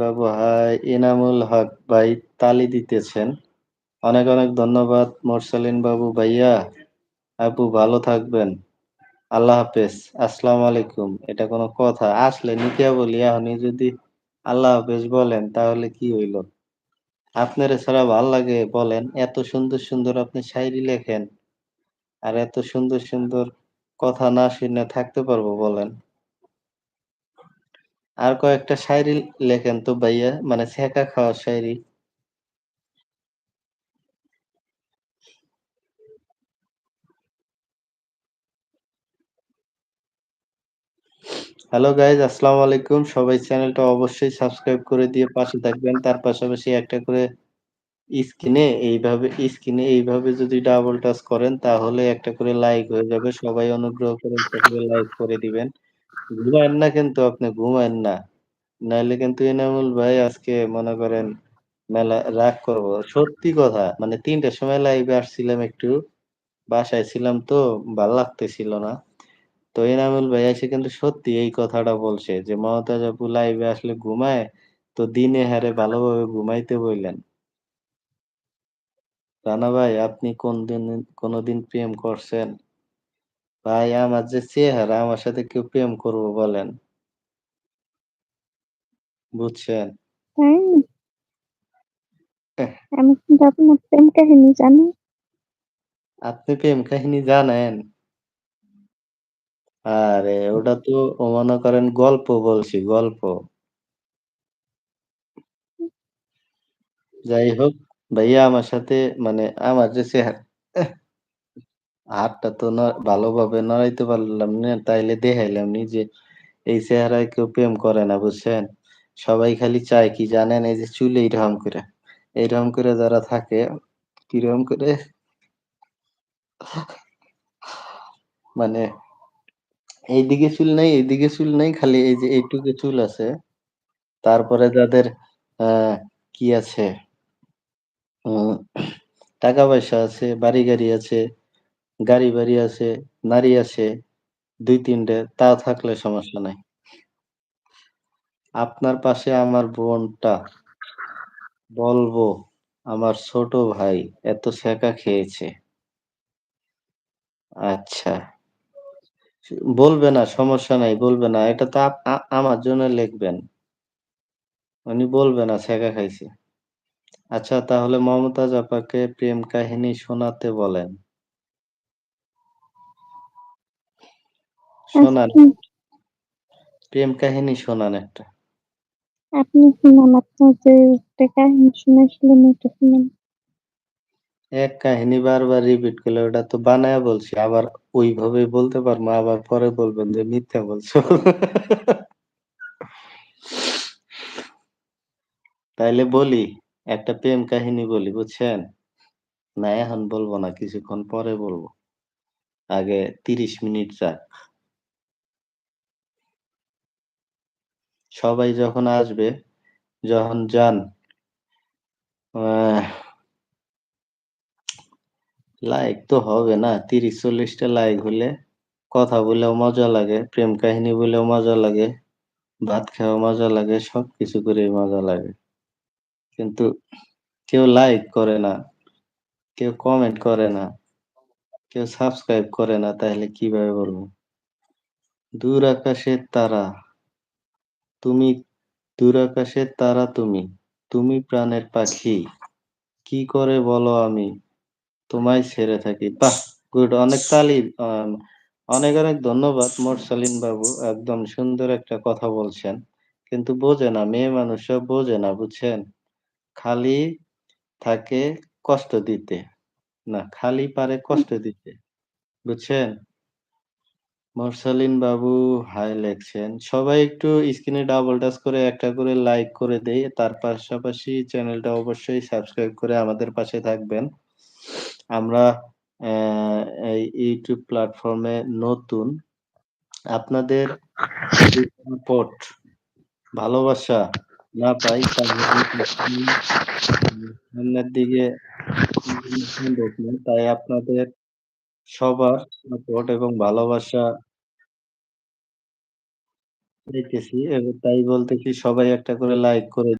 বাবু high, Enamul Haque ভাই তালি দিতেছেন। অনেক, অনেক ধন্যবাদ মোরসালিন বাবু ভাইয়া। আপু ভালো থাকবেন। আল্লাহ হাফেজ। আসসালামু আলাইকুম। এটা কোনো কথা? আসলে নিতিয়া বলি এখনই যদি আল্লাহ হাফেজ বলেন তাহলে কি হইল? আপনারে ছাড়া ভালো লাগে বলেন? এত সুন্দর, সুন্দর আপনি শায়রি লেখেন। আর এত সুন্দর, সুন্দর কথা না শুনে থাকতে পারব বলেন? আর কয়েকটা শায়রি লেখেন তো ভাইয়া, মানে ছ্যাঁকা খাওয়া শায়রি। হ্যালো গাইজ আসসালামু আলাইকুম। সবাই চ্যানেলটা অবশ্যই সাবস্ক্রাইব করে দিয়ে পাশে থাকবেন। তার পাশাপাশি একটা করে স্ক্রিনে এইভাবে স্ক্রিনে এইভাবে যদি ডাবল টাচ করেন তাহলে একটা করে লাইক হয়ে যাবে। সবাই অনুগ্রহ করে লাইক করে দিবেন। ঘুমায়েন না কিন্তু আপনি ঘুমায়েন না। নাইলে কিন্তু এনামুল ভাই আজকে মনে করেন মেলা রাগ করব। সত্যি কথা মানে ৩ টার সময় লাইভে আসছিলাম একটু। বাসায় ছিলাম তো ভালো লাগতেছিল না। তো এনামুল ভাই এসে কিন্তু সত্যি এই কথাটা বলছে যে, "মমতাজ আপু লাইভে আসলে ঘুমায়, তো দিনে হারে ভালোভাবে ঘুমাইতে বইলেন।" রানা ভাই আপনি কোনদিন কোনদিন প্রেম করছেন? ভাই আমার যে চেহারা আমার সাথে কেউ প্রেম করবে বলেন? বুঝছেন? আমি কিন্তু আপনার প্রেম কাহিনী জানি। আপনি প্রেম কাহিনী জানেন? আরে ওটা তো ও মনে করেন গল্প বলছি, গল্প। যাই হোক, ভাইয়া আমার সাথে মানে আমার যে চেহারা হাতটা তো না ভালোভাবে নড়াইতে পারলাম না, তাইলে দেখাইলামনি যে এই চেহারায় কেউ প্রেম করে না, বুঝছেন? সবাই খালি চায় কি জানেন? এই যে চুলে এইরকম করে। এইরকম করে যারা থাকে, কীরকম করে? মানে এইদিকে চুল নাই, এইদিকে চুল নাই, খালি এই যে এইটুকু চুল আছে। তারপরে যাদের কি আছে? উম টাকা-পয়সা আছে, বাড়ি-গাড়ি আছে, গাড়ি-বাড়ি আছে, নারী আছে দুই তিনটে তা থাকলে সমস্যা নাই। আপনার পাশে আমার বোনটা। বলব, আমার ছোট ভাই এত ছ্যাঁকা খেয়েছে। আচ্ছা। বলবে না, সমস্যা নাই, বলবে না। এটা তো আমার জন্য লিখবেন। উনি বলবে না ছ্যাঁকা খাইছে। আচ্ছা তাহলে মমতাজ আপাকে প্রেম কাহিনী শোনাতে বলেন। শোনান। আচ্ছা। প্রেম কাহিনী শোনান একটা। আপনি শোনান, আপনার যে একটা কাহিনী শুনাইছিলেন ওইটা শোনান। এক কাহিনী বারবার রিপিট করলে ওটা তো বানায়া বলছি। আবার ওইভাবেই বলতে পারব, আবার পরে বলবেন যে মিথ্যা বলছো। তাইলে বলি, একটা প্রেম কাহিনী বলি, বুঝছেন? না এখন বলব না, কিছুক্ষণ পরে বলব আগে ৩০ মিনিট যাক। সবাই যখন আসবে, যখন যান লাইক তো হবে না। তিরিশ চল্লিশটা লাইক হলে কথা বলেও মজা লাগে, প্রেম কাহিনী বলেও মজা লাগে, ভাত খাওয়াও মজা লাগে, সবকিছু করে মজা লাগে। কিন্তু কেউ লাইক করে না, কেউ কমেন্ট করে না, কেউ সাবস্ক্রাইব করে না, তাহলে কীভাবে বলব দূর আকাশের তারা তুমি দূর আকাশের তারা তুমি, তুমি প্রাণের পাখি। কি করে বলো আমি তোমায় ছেড়ে থাকি। বাহ! গুড অনেক তালি অনেক, অনেক ধন্যবাদ মোট মোরসালিন বাবু। একদম সুন্দর একটা কথা বলছেন। কিন্তু বোঝে না, মেয়ে মানুষরা বোঝে না, বুঝছেন? খালি থাকে কষ্ট দিতে। না, খালি পারে কষ্ট দিতে। বুঝছেন? মোরসালিন বাবু হাই লেখছেন। সবাই একটু স্ক্রিনে ডাবল টাচ করে একটা করে লাইক করে দেই। তার পাশাপাশি চ্যানেলটা অবশ্যই সাবস্ক্রাইব করে আমাদের পাশে থাকবেন। আমরা এই ইউটিউব প্ল্যাটফর্মে নতুন। আপনাদের সাপোর্ট, ভালোবাসা না পাই সামনের দিকে তাই আপনাদের সবার সাপোর্ট এবং ভালোবাসা দেখতেছি এবং তাই বলতেছি সবাই একটা করে লাইক করে